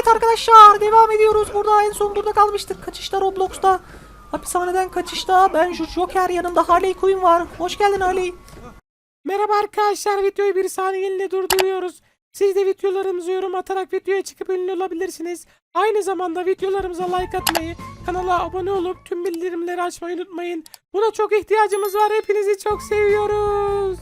Evet arkadaşlar devam ediyoruz. Burada en son burada kalmıştık. Kaçışta Roblox'ta. Hapishaneden kaçışta. Ben şu Joker yanımda Harley Quinn var. Hoş geldin Harley. Merhaba arkadaşlar videoyu bir saniyeliğine durduruyoruz. Siz de videolarımızı yorum atarak videoya çıkıp ünlü olabilirsiniz. Aynı zamanda videolarımıza like atmayı, kanala abone olup tüm bildirimleri açmayı unutmayın. Buna çok ihtiyacımız var. Hepinizi çok seviyoruz.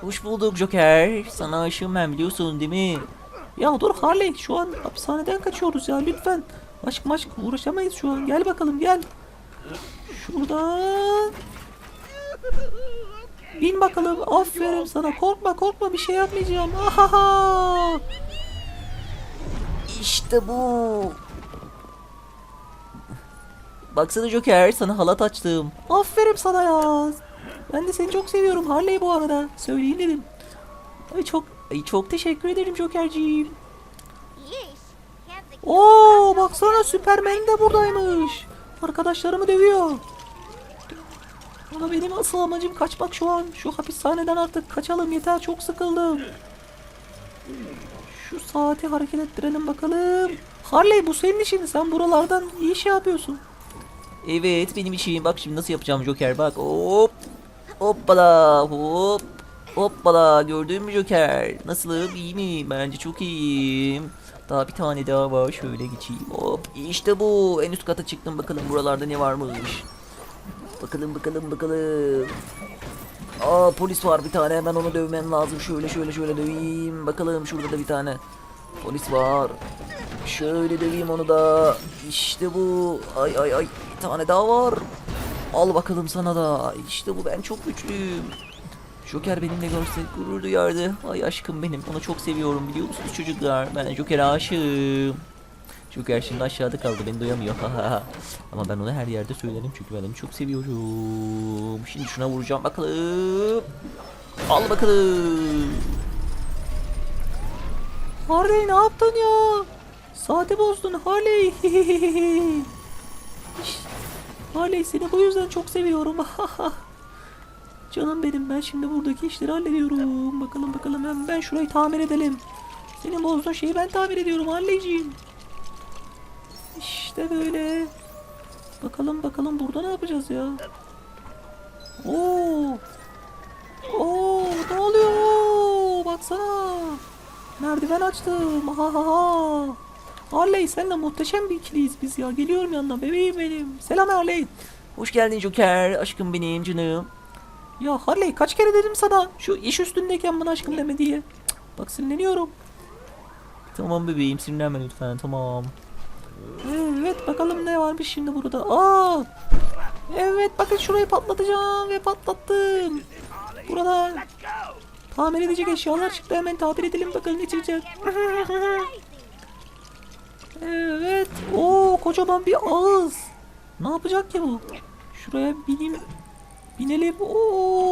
Hoş bulduk Joker. Sana aşığım ben biliyorsun değil mi? Ya dur Harley şu an hapishaneden kaçıyoruz ya lütfen. Aşk maşk uğraşamayız şu an. Gel bakalım gel. Şuradan. Bin bakalım. Aferin sana. Korkma korkma bir şey yapmayacağım. Ahaha. İşte bu. Baksana Joker sana halat açtım. Aferin sana ya. Ben de seni çok seviyorum Harley bu arada. Söyleyeyim dedim. Ay çok ay çok teşekkür ederim Jokerciğim. Oo baksana Superman de buradaymış. Arkadaşlarımı dövüyor. Ama benim asıl amacım kaçmak şu an. Şu hapishaneden artık kaçalım yeter çok sıkıldım. Şu saati hareket ettirelim bakalım. Harley bu senin işin. Sen buralardan iyi şey yapıyorsun. Evet benim işim. Bak şimdi nasıl yapacağım Joker bak. Hop. Hoppala hop. Hoppala gördün mü Joker? Nasılım iyi mi? Bence çok iyiyim. Daha bir tane daha var şöyle geçeyim. Hop işte bu. En üst kata çıktım bakalım buralarda ne varmış. Bakalım bakalım bakalım. Aa polis var bir tane hemen onu dövmem lazım. Şöyle şöyle şöyle döveyim. Bakalım şurada da bir tane polis var. Şöyle döveyim onu da. İşte bu. Ay ay ay. Bir tane daha var. Al bakalım sana da. İşte bu ben çok güçlüyüm. Joker benimle görse gurur duyardı. Ay aşkım benim. Onu çok seviyorum biliyor musunuz çocuklar? Ben Joker'e aşığım. Joker şimdi aşağıda kaldı beni duyamıyor. Ama ben onu her yerde söylerim çünkü ben onu çok seviyorum. Şimdi şuna vuracağım bakalım. Al bakalım. Harley ne yaptın ya? Saati bozdun Harley. Harley seni bu yüzden çok seviyorum. Canım benim ben şimdi buradaki işleri hallediyorum. Bakalım bakalım ben, ben şurayı tamir edelim. Senin bozduğun şeyi ben tamir ediyorum Harley'ciğim. İşte böyle. Bakalım bakalım burada ne yapacağız ya? Oo. Oo ne oluyor? Baksana. Merdiven açtım. Ha ha ha. Harley senle muhteşem bir ikiliyiz biz ya. Geliyorum yanına bebeğim benim. Selam Harley. Hoş geldin Joker. Aşkım benim canım. Ya Harley kaç kere dedim sana şu iş üstündeyken bana aşkım deme diye. Cık, Bak sinirleniyorum. Tamam bebeğim sinirlenme lütfen tamam. Evet bakalım ne varmış şimdi burada. Aa! Evet bakın şurayı patlatacağım ve patlattım. Burada tamir edecek eşyalar çıktı hemen tamir edelim bakalım ne çıkacak. evet. Oo kocaman bir ağız. Ne yapacak ki bu? Şuraya bineyim. Binelim.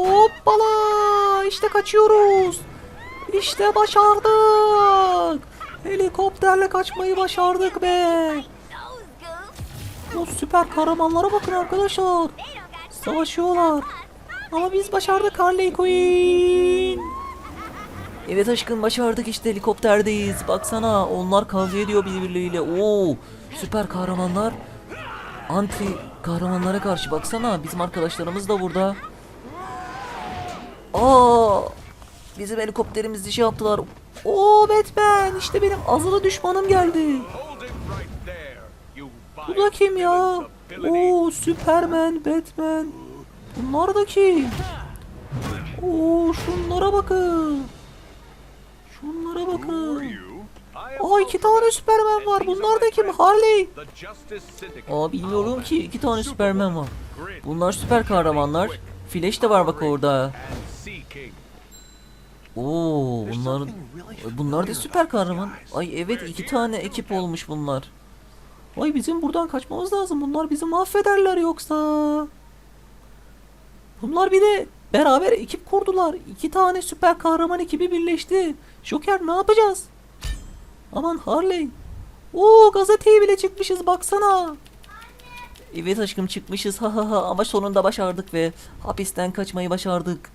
Hoppala! İşte kaçıyoruz. İşte başardık. Helikopterle kaçmayı başardık be. O süper kahramanlara bakın arkadaşlar. Savaşıyorlar. Ama biz başardık Harley Quinn. Evet aşkım başardık işte helikopterdeyiz. Baksana onlar kavga ediyor birbirleriyle. Oo süper kahramanlar anti kahramanlara karşı baksana bizim arkadaşlarımız da burada. Aa bizim helikopterimizi şey yaptılar. Oo Batman işte benim azılı düşmanım geldi. Bu da kim ya? Oo Superman, Batman. Bunlar da kim? Oo şunlara bakın. Şunlara bakın. Aa iki tane Superman var. Bunlar da kim? Harley. Aa bilmiyorum ki iki tane Superman var. Bunlar süper kahramanlar. Flash de var bak orada. Oo bunlar bunlar da süper kahraman. Ay evet iki tane ekip olmuş bunlar. Ay bizim buradan kaçmamız lazım. Bunlar bizi mahvederler yoksa. Bunlar bir de beraber ekip kurdular. İki tane süper kahraman ekibi birleşti. Joker ne yapacağız? Aman Harley. Oo gazeteye bile çıkmışız baksana. Evet aşkım çıkmışız ha ha ha ama sonunda başardık ve hapisten kaçmayı başardık.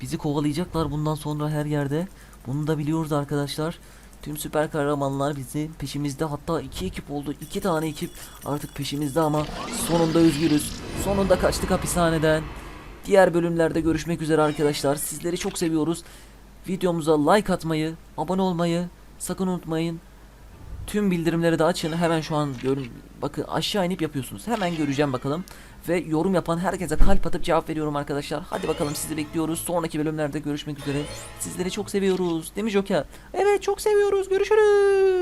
Bizi kovalayacaklar bundan sonra her yerde. Bunu da biliyoruz arkadaşlar. Tüm süper kahramanlar bizi peşimizde hatta iki ekip oldu. iki tane ekip artık peşimizde ama sonunda özgürüz. Sonunda kaçtık hapishaneden. Diğer bölümlerde görüşmek üzere arkadaşlar. Sizleri çok seviyoruz. Videomuza like atmayı, abone olmayı sakın unutmayın. Tüm bildirimleri de açın. Hemen şu an görün. Bakın aşağı inip yapıyorsunuz. Hemen göreceğim bakalım. Ve yorum yapan herkese kalp atıp cevap veriyorum arkadaşlar. Hadi bakalım sizi bekliyoruz. Sonraki bölümlerde görüşmek üzere. Sizleri çok seviyoruz. Değil mi Joker? Evet çok seviyoruz. Görüşürüz.